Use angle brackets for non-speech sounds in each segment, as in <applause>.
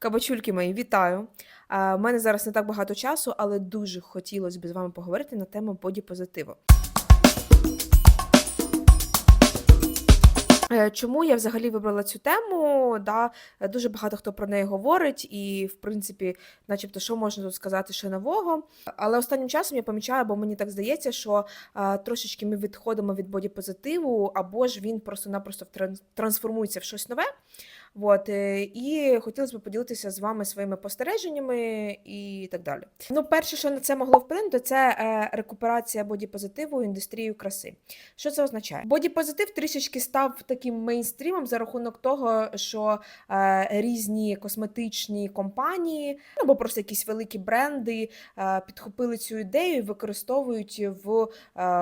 Кабачульки мої, вітаю! У мене зараз не так багато часу, але дуже хотілося б з вами поговорити на тему бодіпозитиву. Е, Чому я взагалі вибрала цю тему? Да, е, дуже багато хто про неї говорить, і, в принципі, начебто, що можна тут сказати ще нового. Але останнім часом я помічаю, бо мені так здається, що а, трошечки ми відходимо від бодіпозитиву, або ж він просто-напросто трансформується в щось нове. От, і хотілося б поділитися з вами своїми спостереженнями і так далі. Ну, перше, що на це могло вплинути, це е, рекуперація бодіпозитиву індустрією краси. Що це означає? Бодіпозитив трішечки став таким мейнстрімом за рахунок того, що е, різні косметичні компанії ну, або просто якісь великі бренди е, підхопили цю ідею і використовують в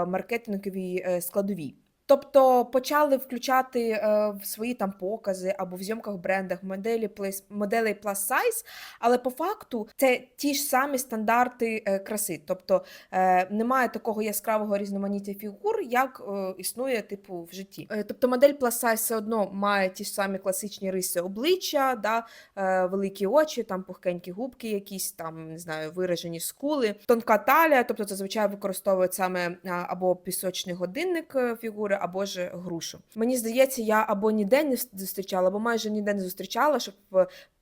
маркетинговій складовій. Тобто почали включати е, в свої там покази або в зйомках брендах моделі плейс- моделей plus size, але по факту це ті ж самі стандарти е, краси. Тобто е, немає такого яскравого різноманіття фігур, як е, існує типу в житті. Е, тобто модель plus size все одно має ті ж самі класичні риси обличчя, да, е, великі очі, там пухкенькі губки, якісь там не знаю, виражені скули, тонка талія, тобто зазвичай використовують саме або пісочний годинник е, фігури, або ж грушу. Мені здається, я або ніде не зустрічала, або майже ніде не зустрічала, щоб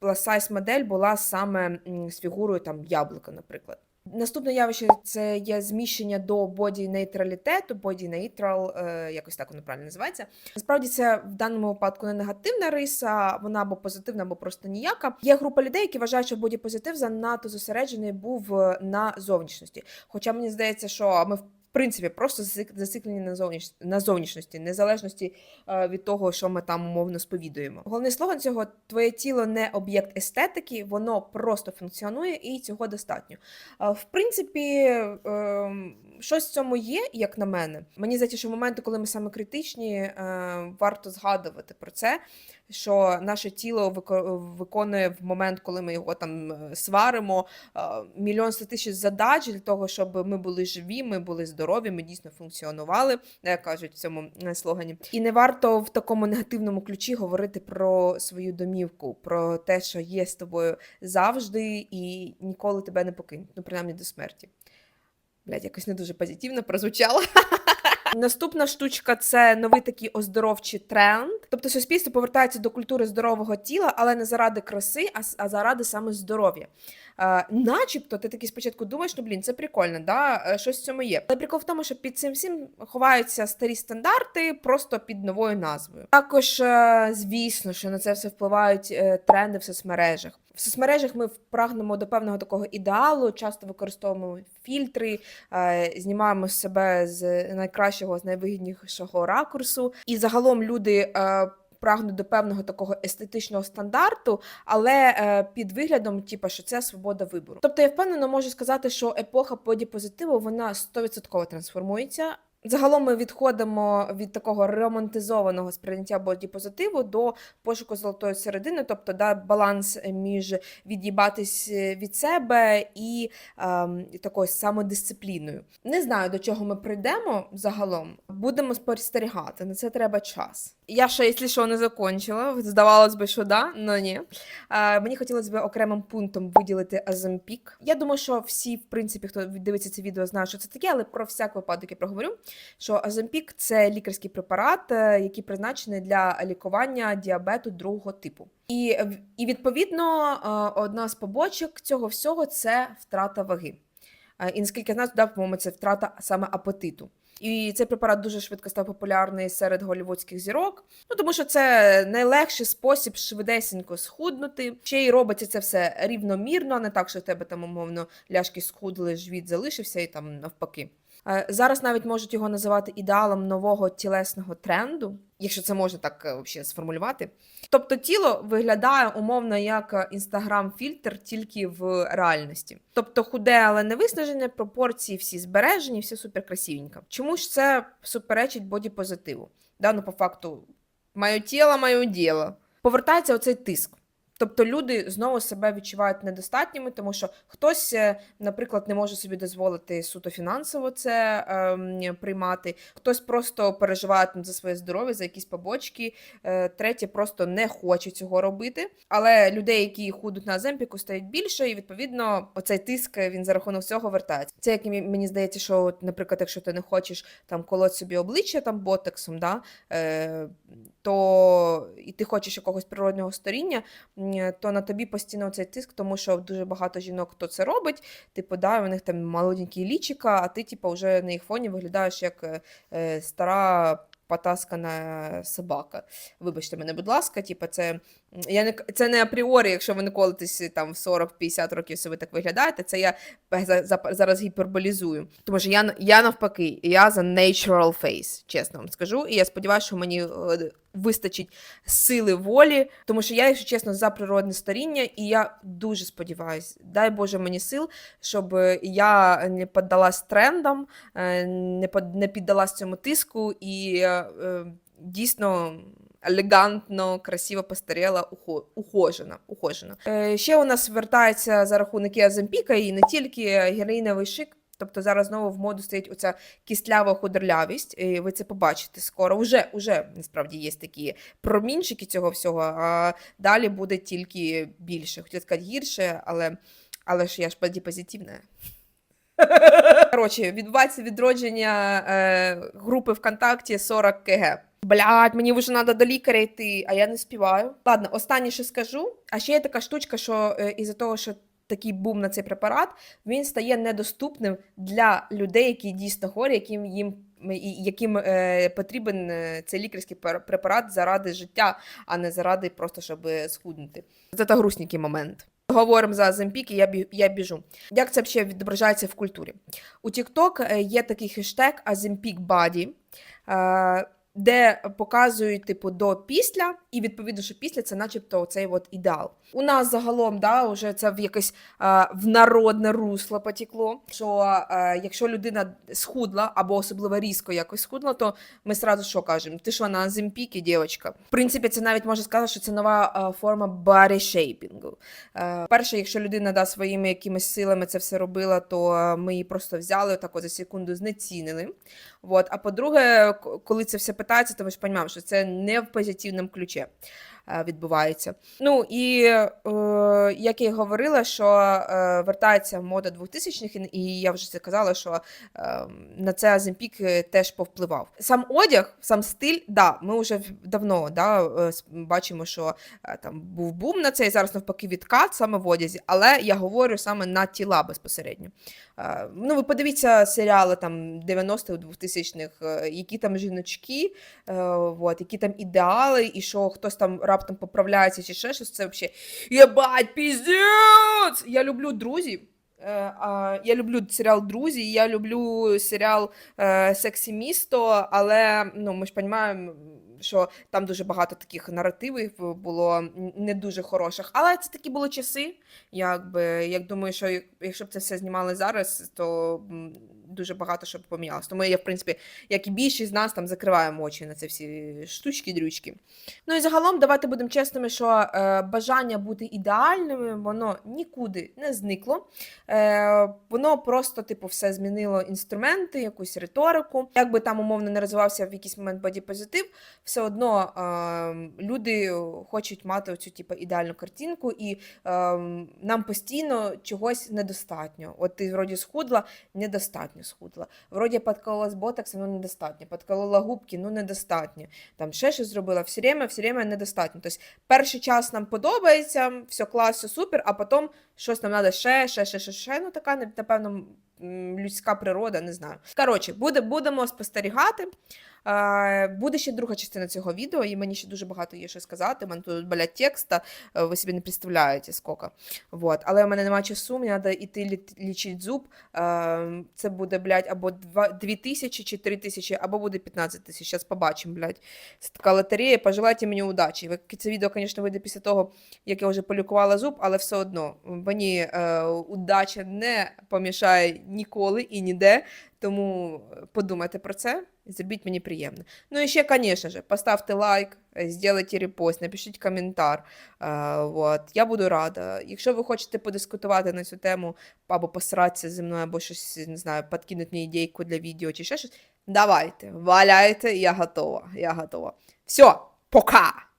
plus size модель була саме з фігурою там яблука, наприклад. Наступне явище це є зміщення до боді нейтралітету, боді нейтрал, е, якось так воно правильно називається. Насправді це в даному випадку не негативна риса, вона або позитивна, або просто ніяка. Є група людей, які вважають, що бодіпозитив занадто зосереджений був е, на зовнішності. Хоча мені здається, що ми принципі просто зациклені на зовніш... на зовнішності, незалежності е, від того, що ми там умовно сповідуємо. Головний слоган цього твоє тіло не об'єкт естетики, воно просто функціонує і цього достатньо. Е, В принципі, ем, щось в цьому є, як на мене. Мені здається, що в моменти, коли ми саме критичні, е, варто згадувати про це, що наше тіло виконує в момент, коли ми його там е, сваримо, е, мільйон сто тисяч задач для того, щоб ми були живі, ми були здорові, ми дійсно функціонували, як кажуть в цьому слогані. І не варто в такому негативному ключі говорити про свою домівку, про те, що є з тобою завжди і ніколи тебе не покинуть, ну принаймні до смерті. Блядь, якось не дуже позитивно прозвучало. <laughs> Наступна штучка це новий такий оздоровчий тренд. Тобто суспільство повертається до культури здорового тіла, але не заради краси, а заради саме здоров'я. Е, начебто, ти такий спочатку думаєш, ну блін, це прикольно, да? е, щось в цьому є. Але прикол в тому, що під цим всім ховаються старі стандарти просто під новою назвою. Також, е, звісно, що на це все впливають тренди в соцмережах. В соцмережах ми прагнемо до певного такого ідеалу, часто використовуємо фільтри, знімаємо себе з найкращого, з найвигіднішого ракурсу. І загалом люди прагнуть до певного такого естетичного стандарту, але е, під виглядом, типу, що це свобода вибору. Тобто я впевнено можу сказати, що епоха бодіпозитиву вона 100% трансформується. Загалом ми відходимо від такого романтизованого сприйняття бодіпозитиву до пошуку золотої середини, тобто да, баланс між від'їбатись від себе і ем, такою самодисципліною. Не знаю, до чого ми прийдемо загалом. Будемо спостерігати. На це треба час. Я ще, якщо що, не закончила. Здавалось би, що да, але ні. Е, мені хотілося б окремим пунктом виділити Аземпік. Я думаю, що всі, в принципі, хто дивиться це відео, знають, що це таке, але про всяк випадок я проговорю. Що Аземпік це лікарський препарат, е, який призначений для лікування діабету другого типу. І, і відповідно, е, одна з побочок цього всього це втрата ваги. Е, І наскільки я знаю, да, по-моєму, це втрата саме апетиту. І цей препарат дуже швидко став популярний серед голівудських зірок. Ну тому що це найлегший спосіб швидесенько схуднути. Ще й робиться це все рівномірно, а не так, що в тебе там умовно ляшки схудли, живіт залишився і там навпаки. Е, Зараз навіть можуть його називати ідеалом нового тілесного тренду, якщо це можна так е, вообще сформулювати. Тобто тіло виглядає умовно як інстаграм-фільтр тільки в реальності. Тобто худе, але не виснажене, пропорції всі збережені, все суперкрасивенько. Чому ж це суперечить бодіпозитиву? Да, ну по факту, моє тіло, моє діло. Повертається оцей тиск. Тобто люди знову себе відчувають недостатніми, тому що хтось, е, наприклад, не може собі дозволити суто фінансово це ем, приймати, хтось просто переживає там за своє здоров'я, за якісь побочки, е, треті просто не хоче цього робити. Але людей, які худуть на земпіку, стають більше, і відповідно оцей тиск е, він за рахунок цього вертається. Це як мені здається, що, наприклад, якщо ти не хочеш там колоть собі обличчя там ботексом, да, е, то і ти хочеш якогось природнього сторіння, то на тобі постійно цей тиск, тому що дуже багато жінок хто це робить. Типу, да, у них там молоденькі лічика, а ти, типу, вже на їх фоні виглядаєш як е, е, стара. Потаскана собака. Вибачте мене, будь ласка, типу, це, я не, це не апріорі, якщо ви не колитесь е, там в 40-50 років, ви так виглядаєте. Це я за- за- зараз гіперболізую. Тому що я, я навпаки, я за natural face, чесно вам скажу. І я сподіваюся, що мені вистачить сили волі, тому що я, якщо чесно, за природне старіння, і я дуже сподіваюся, дай Боже мені сил, щоб е, я не піддалась трендам, е, не, піддалась цьому тиску і дійсно. Елегантно, красиво постаріла, ухожена. ухожена. Е, ще у нас вертається за рахунок і Аземпіка, і не тільки героїновий шик. Тобто зараз знову в моду стоїть оця кістлява худорлявість, і ви це побачите скоро. Уже, уже насправді є такі промінчики цього всього, а далі буде тільки більше. Хотіла сказати гірше, але, але ж я ж позитивна. Коротше, відбувається відродження е, групи ВКонтакті 40 КГ. Блядь, мені вже треба до лікаря йти, а я не співаю. Ладно, останнє що скажу. А ще є така штучка, що е, із-за того, що такий бум на цей препарат, він стає недоступним для людей, які дійсно хворі, яким їм яким е, потрібен е, цей лікарський препарат заради життя, а не заради просто щоб е, схуднути. Це та грустненький момент. Говоримо за Земпік, і я, бі- я біжу. Як це взагалі відображається в культурі? У TikTok е, є такий хештег Azempic Body, е, де показують типу до після, і відповідно, що після це, начебто, цей от ідеал. У нас загалом, да, вже це в якесь е, в народне русло потекло. Що е, якщо людина схудла або особливо різко якось схудла, то ми сразу що кажемо? Ти що на Земпікі, дівчинка? В принципі, це навіть можна сказати, що це нова е, форма shaping. Е, Перше, якщо людина да, своїми якимись силами це все робила, то ми її просто взяли отак за секунду, знецінили. Вот. А по-друге, коли це все питається, потому что ж что це не в позитивном ключі е, відбувається. Ну і е, як я й говорила, що е, вертається мода 2000-х, і- і я вже це казала, що на це Аземпік е, теж повпливав. Сам одяг, сам стиль, да, ми вже давно да, бачимо, що там був бум на це, і зараз навпаки відкат саме в одязі, але я говорю саме на тіла безпосередньо. Ну, ви подивіться серіали там 90-х, 2000-х, е, які там жіночки, от, які там ідеали, і що хтось там раптом поправляється чи ще щось, це взагалі єбать, піздець! Я люблю друзів. Е, Я люблю серіал Друзі, я люблю серіал е, Сексі місто, але ну, ми ж розуміємо, що там дуже багато таких наративів було не дуже хороших. Але це такі були часи. Якби, як думаю, що якщо б це все знімали зараз, то дуже багато що б помінялось. Тому я, в принципі, як і більшість з нас, там закриваємо очі на ці всі штучки-дрючки. Ну і загалом, давайте будемо чесними, що е, бажання бути ідеальними, воно нікуди не зникло. Е, воно просто, типу, все змінило інструменти, якусь риторику. Як би там умовно не розвивався в якийсь момент бодіпозитив, все одно е, люди хочуть мати оцю типу, ідеальну картинку, і е, нам постійно чогось недостатньо. От ти вроді схудла, недостатньо схудла. Вроді подколола з ботоксом, ну недостатньо. Подколола губки, ну недостатньо. Там ще щось зробила, все время, все время недостатньо. Тобто перший час нам подобається, все клас, все супер, а потім щось нам треба ще, ще, ще, ще, ще. Ну така, напевно, людська природа, не знаю. Коротше, буде, будемо спостерігати. Буде ще друга частина цього відео, і мені ще дуже багато є що сказати. У мене тут, блядь, текста, е, ви собі не представляєте скільки. Вот. Але в мене немає часу, мені треба йти лі- лічити зуб. Це буде, блядь, або 2 тисячі чи 3 тисячі, або буде 15 тисяч. Зараз побачимо, блядь. Це така лотерея. Пожелайте мені удачі. Це відео, звісно, вийде після того, як я вже полікувала зуб, але все одно мені е, удача не помішає ніколи і ніде. Тому подумайте про це. і зробіть мені приємно. Ну і ще, звісно ж, поставте лайк, е, зробіть репост, напишіть коментар. Е, вот. Я буду рада. Якщо ви хочете подискутувати на цю тему, або посратися зі мною, або щось, не знаю, подкинути мені ідейку для відео чи ще щось, давайте, валяйте, я готова. Я готова. Все, пока!